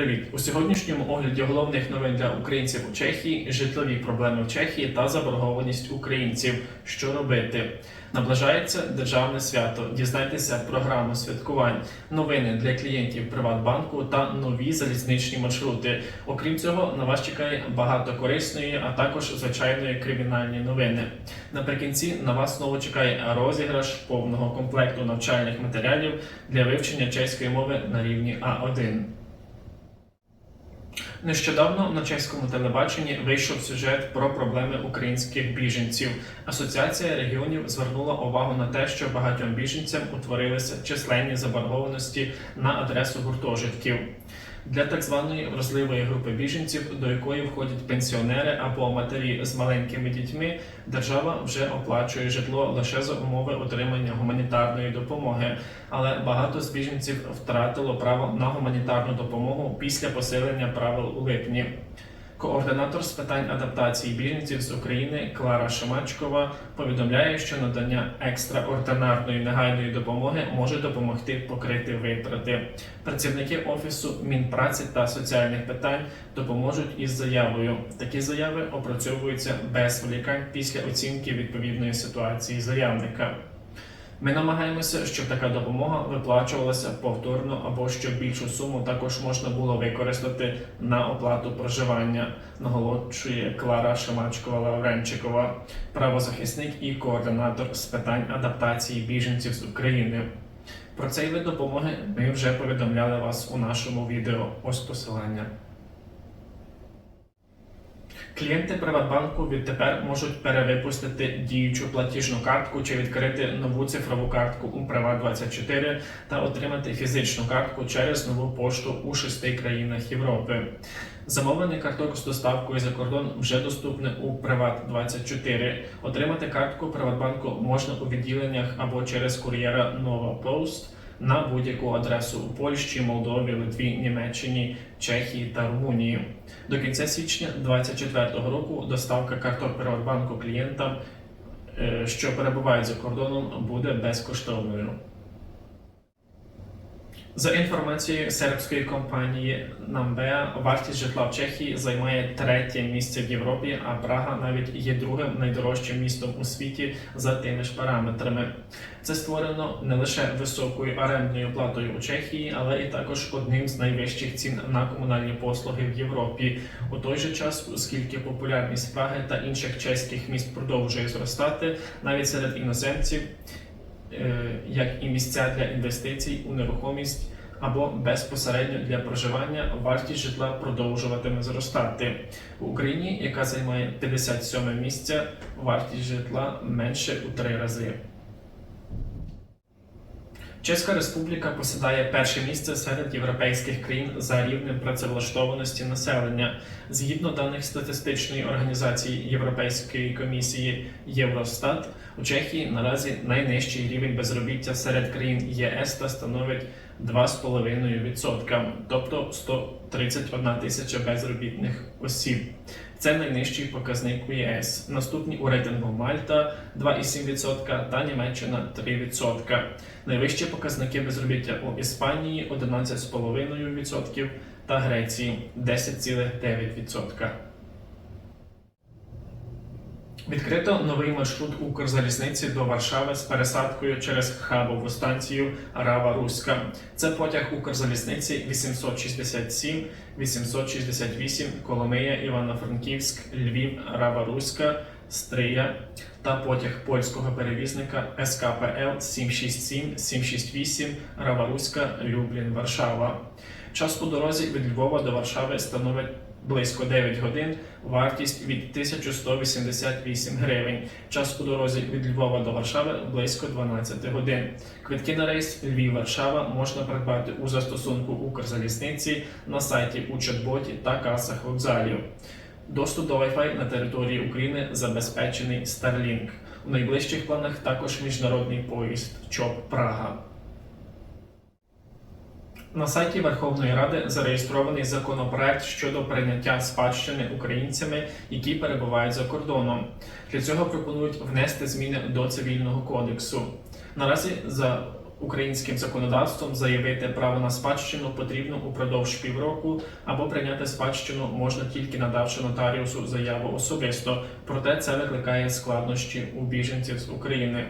Привіт! У сьогоднішньому огляді головних новин для українців у Чехії, житлові проблеми в Чехії та заборгованість українців. Що робити? Наближається державне свято. Дізнайтеся програму святкувань, новини для клієнтів Приватбанку та нові залізничні маршрути. Окрім цього, на вас чекає багато корисної, а також звичайної кримінальні новини. Наприкінці на вас знову чекає розіграш повного комплекту навчальних матеріалів для вивчення чеської мови на рівні А1. Нещодавно на чеському телебаченні вийшов сюжет про проблеми українських біженців. Асоціація регіонів звернула увагу на те, що багатьом біженцям утворилися численні заборгованості на адресу гуртожитків. Для так званої вразливої групи біженців, до якої входять пенсіонери або матері з маленькими дітьми, держава вже оплачує житло лише за умови отримання гуманітарної допомоги. Але багато з біженців втратило право на гуманітарну допомогу після посилення правил у липні. Координатор з питань адаптації біженців з України Клара Шимачкова повідомляє, що надання екстраординарної негайної допомоги може допомогти покрити витрати. Працівники офісу Мінпраці та соціальних питань допоможуть із заявою. Такі заяви опрацьовуються без зволікань після оцінки відповідної ситуації заявника. Ми намагаємося, щоб така допомога виплачувалася повторно або щоб більшу суму також можна було використати на оплату проживання, наголошує Клара Шимачкова Лавренчикова, правозахисник і координатор з питань адаптації біженців з України. Про цей вид допомоги ми вже повідомляли вас у нашому відео. Ось посилання. Клієнти Приватбанку відтепер можуть перевипустити діючу платіжну картку чи відкрити нову цифрову картку у Приват24 та отримати фізичну картку через нову пошту у шести країнах Європи. Замовлений карток з доставкою за кордон вже доступний у Приват24. Отримати картку Приватбанку можна у відділеннях або через кур'єра Нова Пост на будь-яку адресу у Польщі, Молдові, Литві, Німеччині, Чехії та Румунії. До кінця січня 2024 року доставка карток Приватбанку клієнтам, е, що перебувають за кордоном, буде безкоштовною. За інформацією сербської компанії Намбеа, вартість житла в Чехії займає третє місце в Європі, а Прага навіть є другим найдорожчим містом у світі за тими ж параметрами. Це створено не лише високою орендною платою у Чехії, але і також одним з найвищих цін на комунальні послуги в Європі. У той же час, оскільки популярність Праги та інших чеських міст продовжує зростати, навіть серед іноземців як і місця для інвестицій у нерухомість або безпосередньо для проживання, вартість житла продовжуватиме зростати. В Україні, яка займає 57 місце, вартість житла менше у три рази. Чеська Республіка посідає перше місце серед європейських країн за рівнем працевлаштованості населення. Згідно даних статистичної організації Європейської комісії Євростат, у Чехії наразі найнижчий рівень безробіття серед країн ЄС та становить 2,5%, тобто 131 тисяча безробітних осіб. Це найнижчий показник у ЄС. Наступні у рейтингу Мальта 2,7% та Німеччина 3%. Найвищі показники безробіття у Іспанії 11,5% та Греції 10,9%. Відкрито новий маршрут Укрзалізниці до Варшави з пересадкою через хабову станцію Рава Руська. Це потяг Укрзалізниці 867, 868, Коломия, Івано-Франківськ, Львів, Рава Руська, Стрия та потяг польського перевізника СКПЛ 767, 768, Рава Руська, Люблін, Варшава. Час у дорозі від Львова до Варшави становить близько 9 годин, вартість від 1188 гривень. Час у дорозі від Львова до Варшави близько 12 годин. Квитки на рейс Львів-Варшава можна придбати у застосунку Укрзалізниці на сайті у чат-боті та касах вокзалів. Доступ до Wi-Fi на території України забезпечений Starlink. У найближчих планах також міжнародний поїзд ЧОП Прага. На сайті Верховної Ради зареєстрований законопроект щодо прийняття спадщини українцями, які перебувають за кордоном. Для цього пропонують внести зміни до цивільного кодексу. Наразі за Українським законодавством заявити право на спадщину потрібно упродовж півроку, або прийняти спадщину можна тільки надавши нотаріусу заяву особисто. Проте це викликає складнощі у біженців з України.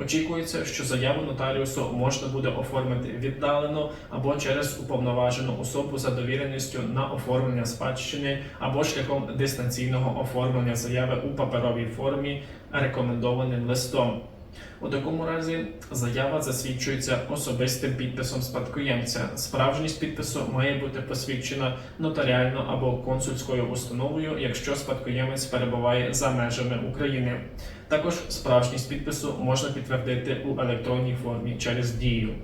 Очікується, що заяву нотаріусу можна буде оформити віддалено або через уповноважену особу за довіреністю на оформлення спадщини, або шляхом дистанційного оформлення заяви у паперовій формі рекомендованим листом. У такому разі заява засвідчується особистим підписом спадкоємця. Справжність підпису має бути посвідчена нотаріально або консульською установою, якщо спадкоємець перебуває за межами України. Також справжність підпису можна підтвердити у електронній формі через дію.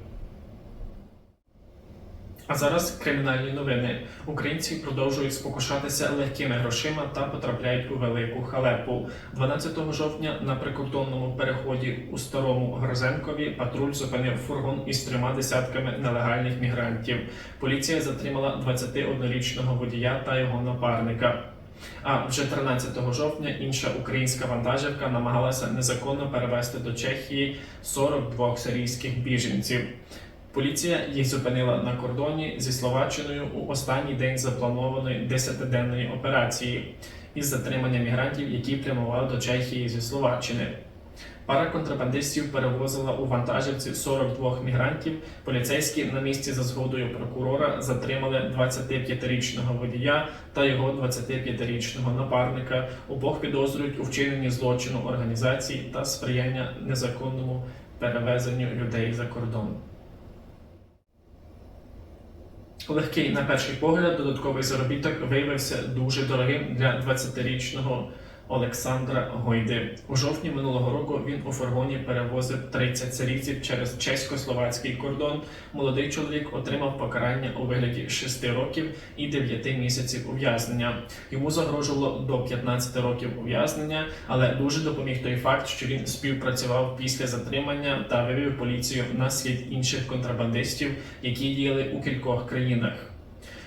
А зараз кримінальні новини. Українці продовжують спокушатися легкими грошима та потрапляють у велику халепу. 12 жовтня на прикордонному переході у старому Грозенкові патруль зупинив фургон із трьома десятками нелегальних мігрантів. Поліція затримала 21-річного водія та його напарника. А вже 13 жовтня інша українська вантажівка намагалася незаконно перевезти до Чехії 42 сирійських біженців. Поліція їх зупинила на кордоні зі Словаччиною у останній день запланованої 10-денної операції із затримання мігрантів, які прямували до Чехії зі Словаччини. Пара контрабандистів перевозила у вантажівці 42 мігрантів. Поліцейські на місці за згодою прокурора затримали 25-річного водія та його 25-річного напарника. Обох підозрюють у вчиненні злочину організації та сприяння незаконному перевезенню людей за кордон. Легкий на перший погляд додатковий заробіток виявився дуже дорогим для 20-річного Олександра Гойди. У жовтні минулого року він у фургоні перевозив 30 сирійців через чесько-словацький кордон. Молодий чоловік отримав покарання у вигляді 6 років і 9 місяців ув'язнення. Йому загрожувало до 15 років ув'язнення, але дуже допоміг той факт, що він співпрацював після затримання та вивів поліцію на слід інших контрабандистів, які діяли у кількох країнах.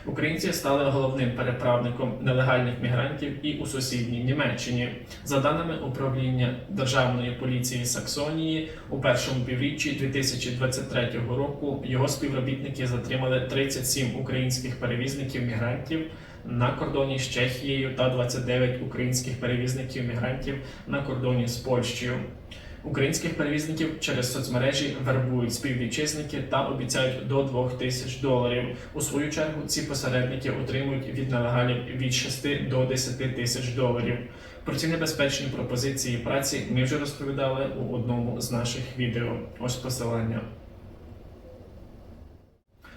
Українці стали головним переправником нелегальних мігрантів і у сусідній Німеччині. За даними управління Державної поліції Саксонії, у першому півріччі 2023 року його співробітники затримали 37 українських перевізників мігрантів на кордоні з Чехією та 29 українських перевізників мігрантів на кордоні з Польщею. Українських перевізників через соцмережі вербують співвітчизники та обіцяють до 2 тисяч доларів. У свою чергу ці посередники отримують від нелегалів від 6 до 10 тисяч доларів. Про ці небезпечні пропозиції праці ми вже розповідали у одному з наших відео. Ось посилання.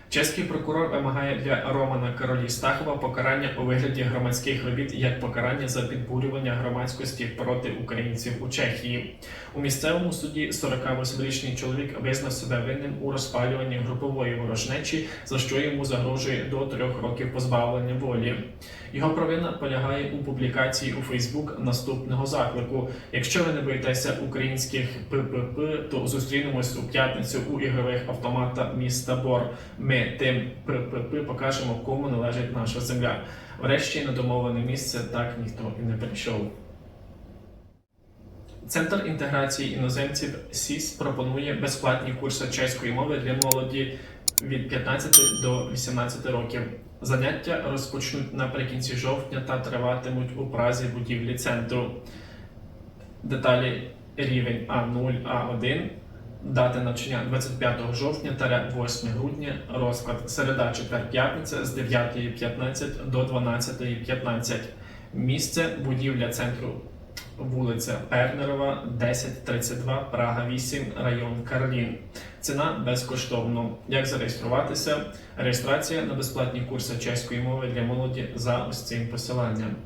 Чеський прокурор вимагає для Романа Королі Стахова покарання у вигляді громадських робіт як покарання за підбурювання громадськості проти українців у Чехії. У місцевому суді 48-річний чоловік визнав себе винним у розпалюванні групової ворожнечі, за що йому загрожує до трьох років позбавлення волі. Його провина полягає у публікації у Фейсбук наступного заклику. Якщо ви не боїтеся українських ППП, то зустрінемось у п'ятницю у ігрових автоматах міста Бор. Ми тим ППП покажемо, кому належить наша земля. Врешті на домовлене місце так ніхто і не прийшов. Центр інтеграції іноземців СІС пропонує безплатні курси чеської мови для молоді від 15 до 18 років. Заняття розпочнуть наприкінці жовтня та триватимуть у Празі будівлі центру. Деталі рівень А0, А1. Дати навчання 25 жовтня та 8 грудня. Розклад середа, четвер, п'ятниця з 9.15 до 12.15. Місце будівля центру вулиця Пернерова, 1032, Прага 8, район Карлін. Ціна безкоштовно. Як зареєструватися? Реєстрація на безплатні курси чеської мови для молоді за ось цим посиланням.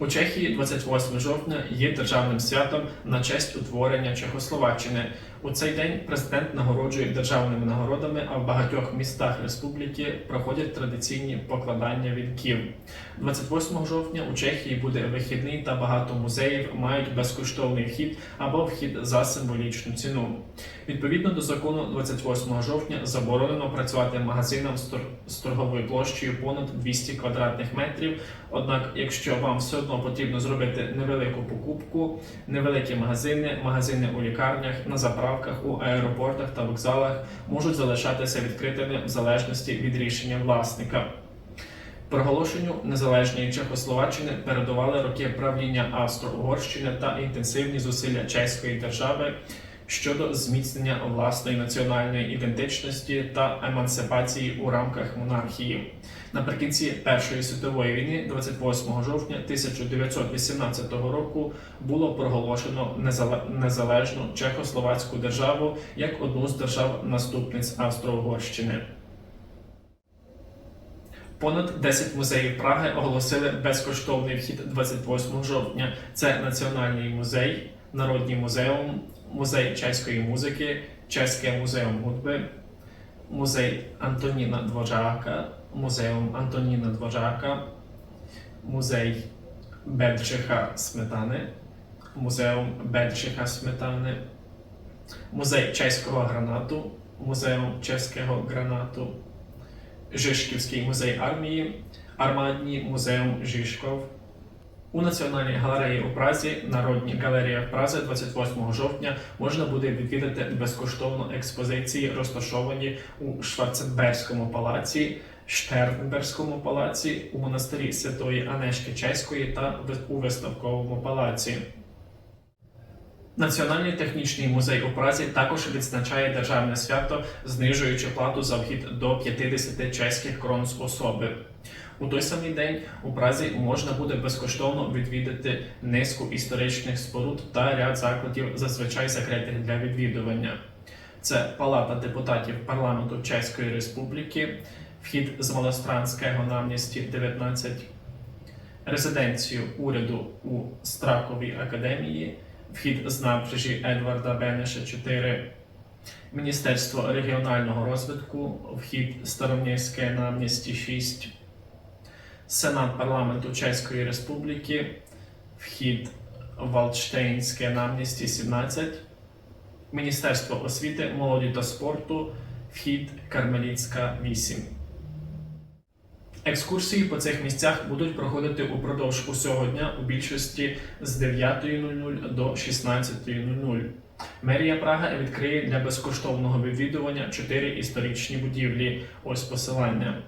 У Чехії 28 жовтня є державним святом на честь утворення Чехословаччини. У цей день президент нагороджує державними нагородами, а в багатьох містах республіки проходять традиційні покладання вінків. 28 жовтня у Чехії буде вихідний та багато музеїв мають безкоштовний вхід або вхід за символічну ціну. Відповідно до закону 28 жовтня заборонено працювати магазинам з торговою площею понад 200 квадратних метрів. Однак, якщо вам все одно потрібно зробити невелику покупку, невеликі магазини, магазини у лікарнях, на заправках, у аеропортах та вокзалах можуть залишатися відкритими в залежності від рішення власника. Проголошенню незалежної Чехословаччини передували роки правління Австро-Угорщини та інтенсивні зусилля чеської держави щодо зміцнення власної національної ідентичності та емансипації у рамках монархії. Наприкінці Першої світової війни, 28 жовтня 1918 року, було проголошено незале- незалежну Чехословацьку державу як одну з держав наступниць Австро-Угорщини. Понад 10 музеїв Праги оголосили безкоштовний вхід 28 жовтня. Це Національний музей, Народний музеум, музей чеської музики, Чеське музеум hudby, музей Антоніна Дворжака, музеум Антоніна Дворжака, музей Бедржиха Сметани, музеум Бедржиха Сметани, музей чеського гранату, музеум чеського гранату. Жишківський музей армії, Армадній музеум Жишков. У Національній галереї у Празі, Народній галереї в Празі 28 жовтня можна буде відвідати безкоштовно експозиції, розташовані у Шварценберському палаці, Штернберському палаці, у монастирі Святої Анешки Чеської та у виставковому палаці. Національний технічний музей у Празі також відзначає державне свято, знижуючи плату за вхід до 50 чеських крон з особи. У той самий день у Празі можна буде безкоштовно відвідати низку історичних споруд та ряд закладів, зазвичай закритих для відвідування. Це Палата депутатів парламенту Чеської Республіки, вхід з Малостранського намісті 19, резиденцію уряду у Страковій академії вхід з набережі Едварда Бенеша 4, Міністерство регіонального розвитку, вхід Старомєське на місті 6, Сенат парламенту Чеської Республіки, вхід Валдштейнське на місті 17, Міністерство освіти, молоді та спорту, вхід Кармеліцька 8. Екскурсії по цих місцях будуть проходити упродовж усього дня у більшості з 9.00 до 16.00. Мерія Прага відкриє для безкоштовного відвідування чотири історичні будівлі. Ось посилання.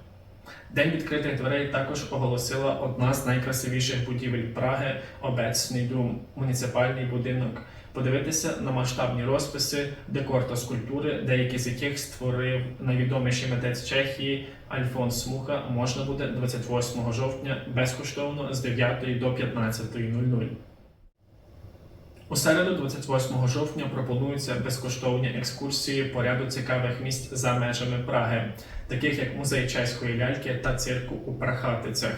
День відкритих дверей також оголосила одна з найкрасивіших будівель Праги Обецний дум, муніципальний будинок. Подивитися на масштабні розписи, декор та скульптури, деякі з яких створив найвідоміший митець Чехії Альфонс Муха, можна буде 28 жовтня безкоштовно з 9 до 15.00. У середу, 28 жовтня, пропонуються безкоштовні екскурсії по ряду цікавих місць за межами Праги, таких як музей чеської ляльки та цирку у Прахатицях,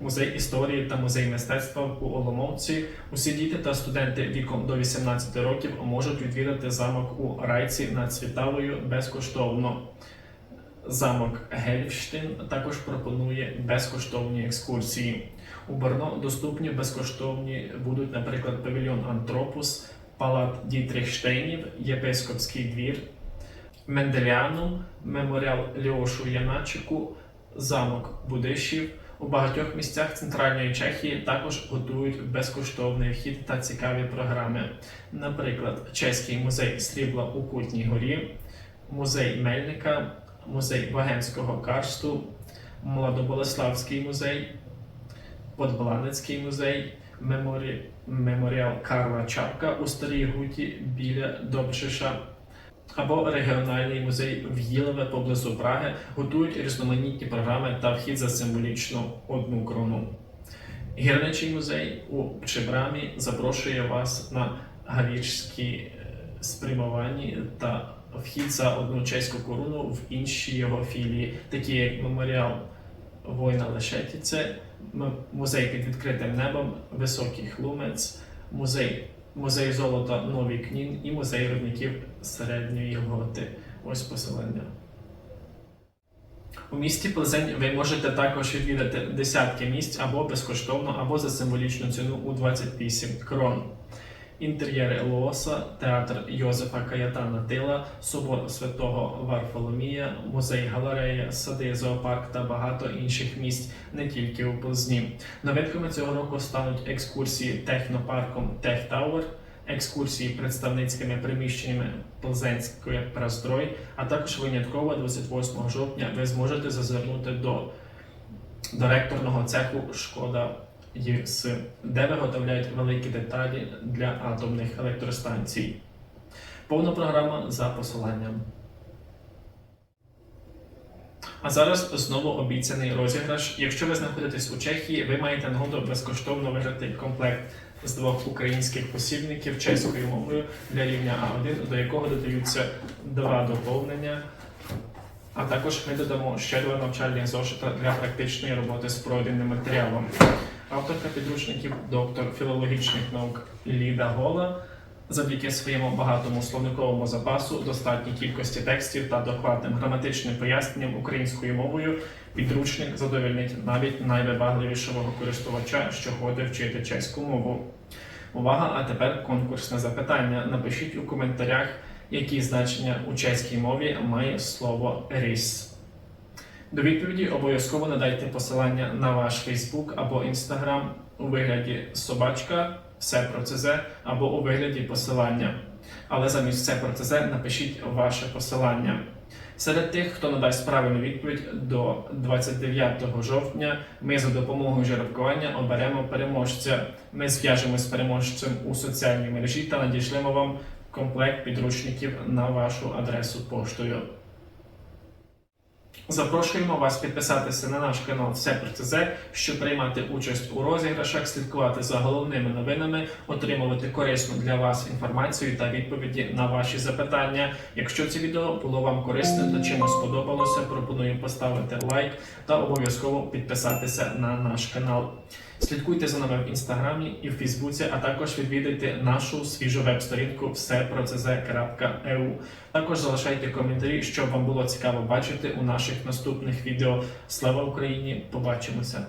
музей історії та музей мистецтва у Оломовці. Усі діти та студенти віком до 18 років можуть відвідати замок у Райці над Світавою безкоштовно. Замок Гельфштин також пропонує безкоштовні екскурсії. У Борно доступні безкоштовні будуть, наприклад, павільйон Антропус, палат Дітрихштейнів, Єпископський двір, Менделіанум, меморіал Льошу Яначику, замок Будишів. У багатьох місцях центральної Чехії також готують безкоштовний вхід та цікаві програми. Наприклад, Чеський музей срібла у Кутній горі, музей Мельника, музей Богемського карсту, Младоболеславський музей, Подбланецький музей, меморі... меморіал Карла Чапка у Старій Гуті біля Добчиша. Або регіональний музей В'їлове поблизу Праги готують різноманітні програми та вхід за символічну одну крону. Гірничий музей у Пчебрамі запрошує вас на галічські е, спрямування та вхід за одну чеську корону в інші його філії, такі як меморіал Война Лешетіце, музей під відкритим небом, Високий Хлумець, музей музей золота Новий Кнін і музей виробників середньої готи. Ось посилання. У місті Плзень ви можете також відвідати десятки місць або безкоштовно, або за символічну ціну у 28 крон. Інтер'єри Лооса, театр Йозефа Каятана Тила, собор святого Варфоломія, музей галерея, сади, зоопарк та багато інших місць не тільки у Плзні. Новинками цього року стануть екскурсії технопарком Тех Тауер, екскурсії представницькими приміщеннями Плзенської прастрой, а також винятково 28 жовтня ви зможете зазирнути до, до ректорного цеху Шкода ЄС, де виготовляють великі деталі для атомних електростанцій. Повна програма за посиланням. А зараз знову обіцяний розіграш. Якщо ви знаходитесь у Чехії, ви маєте нагоду безкоштовно виграти комплект з двох українських посібників чеською мовою для рівня А1, до якого додаються два доповнення. А також ми додамо ще два навчальні зошита для практичної роботи з пройденим матеріалом. Авторка підручників, доктор філологічних наук Ліда Гола, завдяки своєму багатому словниковому запасу, достатній кількості текстів та докладним граматичним поясненням українською мовою, підручник задовольнить навіть найвибагливішого користувача, що хоче вчити чеську мову. Увага! А тепер конкурсне запитання. Напишіть у коментарях, які значення у чеській мові має слово ріс. До відповіді обов'язково надайте посилання на ваш Фейсбук або Інстаграм у вигляді собачка, все про ЦЗ або у вигляді посилання. Але замість все про ЦЗ напишіть ваше посилання. Серед тих, хто надасть правильну відповідь до 29 жовтня, ми за допомогою жеребкування оберемо переможця. Ми зв'яжемось з переможцем у соціальній мережі та надішлемо вам комплект підручників на вашу адресу поштою. Запрошуємо вас підписатися на наш канал Все про ЦЗ, щоб приймати участь у розіграшах, слідкувати за головними новинами, отримувати корисну для вас інформацію та відповіді на ваші запитання. Якщо це відео було вам корисним та чимось сподобалося, пропоную поставити лайк та обов'язково підписатися на наш канал. Слідкуйте за нами в інстаграмі і в Фейсбуці, а також відвідайте нашу свіжу веб-сторінку всепроцз.eu. Також залишайте коментарі, що вам було цікаво бачити у наших наступних відео. Слава Україні! Побачимося!